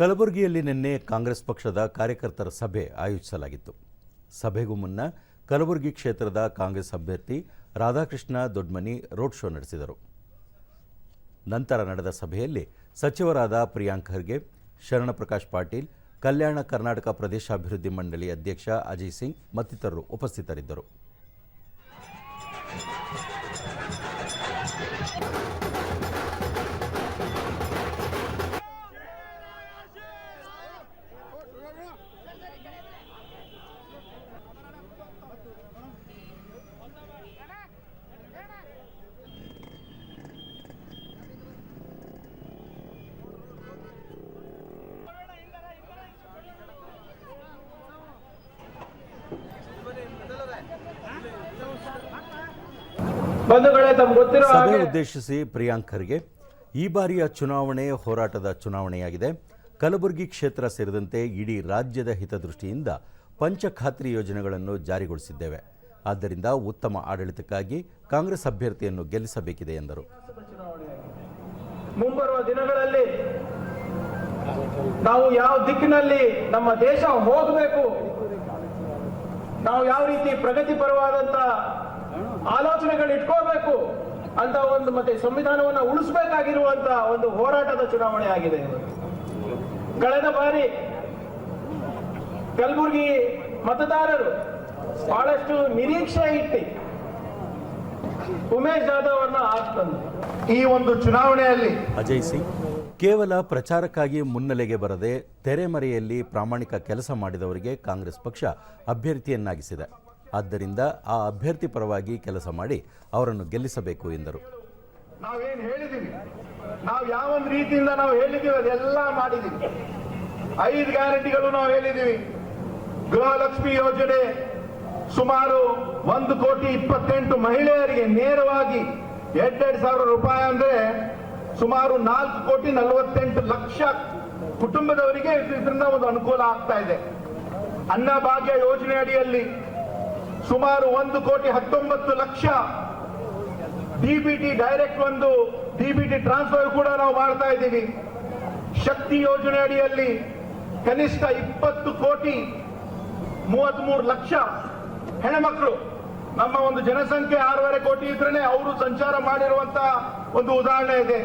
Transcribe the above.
ಕಲಬುರಗಿಯಲ್ಲಿ ನಿನ್ನೆ ಕಾಂಗ್ರೆಸ್ ಪಕ್ಷದ ಕಾರ್ಯಕರ್ತರ ಸಭೆ ಆಯೋಜಿಸಲಾಗಿತ್ತು. ಸಭೆಗೂ ಮುನ್ನ ಕಲಬುರಗಿ ಕ್ಷೇತ್ರದ ಕಾಂಗ್ರೆಸ್ ಅಭ್ಯರ್ಥಿ ರಾಧಾಕೃಷ್ಣ ದೊಡ್ಮನಿ ರೋಡ್ ಶೋ ನಡೆಸಿದರು. ನಂತರ ನಡೆದ ಸಭೆಯಲ್ಲಿ ಸಚಿವರಾದ ಪ್ರಿಯಾಂಕ್ ಖರ್ಗೆ ಶರಣ ಪ್ರಕಾಶ್ ಪಾಟೀಲ್, ಕಲ್ಯಾಣ ಕರ್ನಾಟಕ ಪ್ರದೇಶಾಭಿವೃದ್ಧಿ ಮಂಡಳಿ ಅಧ್ಯಕ್ಷ ಅಜಯ್ ಸಿಂಗ್ ಮತ್ತಿತರರು ಉಪಸ್ಥಿತರಿದ್ದರು. ಸಭೆ ಉದ್ದೇಶಿಸಿ ಪ್ರಿಯಾಂಕ್ ಖರ್ಗೆ ಈ ಬಾರಿಯ ಚುನಾವಣೆ ಹೋರಾಟದ ಚುನಾವಣೆಯಾಗಿದೆ. ಕಲಬುರಗಿ ಕ್ಷೇತ್ರ ಸೇರಿದಂತೆ ಇಡೀ ರಾಜ್ಯದ ಹಿತದೃಷ್ಟಿಯಿಂದ ಪಂಚಖಾತ್ರಿ ಯೋಜನೆಗಳನ್ನು ಜಾರಿಗೊಳಿಸಿದ್ದೇವೆ. ಆದ್ದರಿಂದ ಉತ್ತಮ ಆಡಳಿತಕ್ಕಾಗಿ ಕಾಂಗ್ರೆಸ್ ಅಭ್ಯರ್ಥಿಯನ್ನು ಗೆಲ್ಲಿಸಬೇಕಿದೆ ಎಂದರು. ಮುಂಬರುವ ದಿನಗಳಲ್ಲಿ ನಾವು ಯಾವ ದಿಕ್ಕಿನಲ್ಲಿ ನಮ್ಮ ದೇಶ ಹೋಗಬೇಕು ನಾವು ಯಾವ ರೀತಿ ಪ್ರಗತಿಪರವಾದಂತ ಆಲೋಚನೆಗಳು ಅಂತ ಒಂದು ಮತ್ತೆ ಸಂವಿಧಾನವನ್ನ ಉಳಿಸಬೇಕಾಗಿರುವಂತ ಒಂದು ಹೋರಾಟದ ಚುನಾವಣೆ ಆಗಿದೆ. ಕಳೆದ ಬಾರಿ ಕಲಬುರಗಿ ಮತದಾರರು ಬಹಳಷ್ಟು ನಿರೀಕ್ಷೆ ಇಟ್ಟು ಉಮೇಶ್ ಜಾಧವ್ ಅವ್ರನ್ನ ಆಗ್ತಂದ್ರು ಈ ಒಂದು ಚುನಾವಣೆಯಲ್ಲಿ ಅಜಯ್ ಸಿಂಗ್ ಕೇವಲ ಪ್ರಚಾರಕ್ಕಾಗಿ ಮುನ್ನೆಲೆಗೆ ಬರದೆ ತೆರೆಮರೆಯಲ್ಲಿ ಪ್ರಾಮಾಣಿಕ ಕೆಲಸ ಮಾಡಿದವರಿಗೆ ಕಾಂಗ್ರೆಸ್ ಪಕ್ಷ ಅಭ್ಯರ್ಥಿಯನ್ನಾಗಿಸಿದೆ ಆದ್ದರಿಂದ ಆ ಅಭ್ಯರ್ಥಿ ಪರವಾಗಿ ಕೆಲಸ ಮಾಡಿ ಅವರನ್ನು ಗೆಲ್ಲಿಸಬೇಕು ಎಂದರು. ನಾವೇನು ಹೇಳಿದ್ದೀವಿ ನಾವು ಯಾವ ರೀತಿಯಿಂದ ನಾವು ಹೇಳಿದ್ದೀವಿ ಅದೆಲ್ಲ ಮಾಡಿದ್ದೀವಿ ಐದು ಗ್ಯಾರಂಟಿಗಳು ನಾವು ಹೇಳಿದ್ದೀವಿ ಗೃಹಲಕ್ಷ್ಮಿ ಯೋಜನೆ ಸುಮಾರು ಒಂದು ಕೋಟಿ ಇಪ್ಪತ್ತೆಂಟು ಮಹಿಳೆಯರಿಗೆ ನೇರವಾಗಿ ಎರಡೆರಡು ಸಾವಿರ ರೂಪಾಯಿ ಅಂದ್ರೆ ಸುಮಾರು ನಾಲ್ಕು ಕೋಟಿ ನಲವತ್ತೆಂಟು ಲಕ್ಷ ಕುಟುಂಬದವರಿಗೆ ಇದರಿಂದ ಒಂದು ಅನುಕೂಲ ಆಗ್ತಾ ಇದೆ. ಅನ್ನಭಾಗ್ಯ ಯೋಜನೆ ಅಡಿಯಲ್ಲಿ ಸುಮಾರು ಒಂದು ಕೋಟಿ ಹತ್ತೊಂಬತ್ತು ಲಕ್ಷ ಡಿಬಿಟಿ ಡೈರೆಕ್ಟ್ ಒಂದು ಡಿಬಿಟಿ ಟ್ರಾನ್ಸ್ಫರ್ ಕೂಡ ನಾವು ಮಾಡ್ತಾ ಇದ್ದೀವಿ. ಶಕ್ತಿ ಯೋಜನೆ ಅಡಿಯಲ್ಲಿ ಕನಿಷ್ಠ ಇಪ್ಪತ್ತು ಕೋಟಿ ಮೂವತ್ಮೂರು ಲಕ್ಷ ಹೆಣ್ಮಕ್ಳು. ನಮ್ಮ ಒಂದು ಜನಸಂಖ್ಯೆ ಆರೂವರೆ ಕೋಟಿ ಇದ್ರೇನೆ ಅವರು ಸಂಚಾರ ಮಾಡಿರುವಂತ ಒಂದು ಉದಾಹರಣೆ ಇದೆ.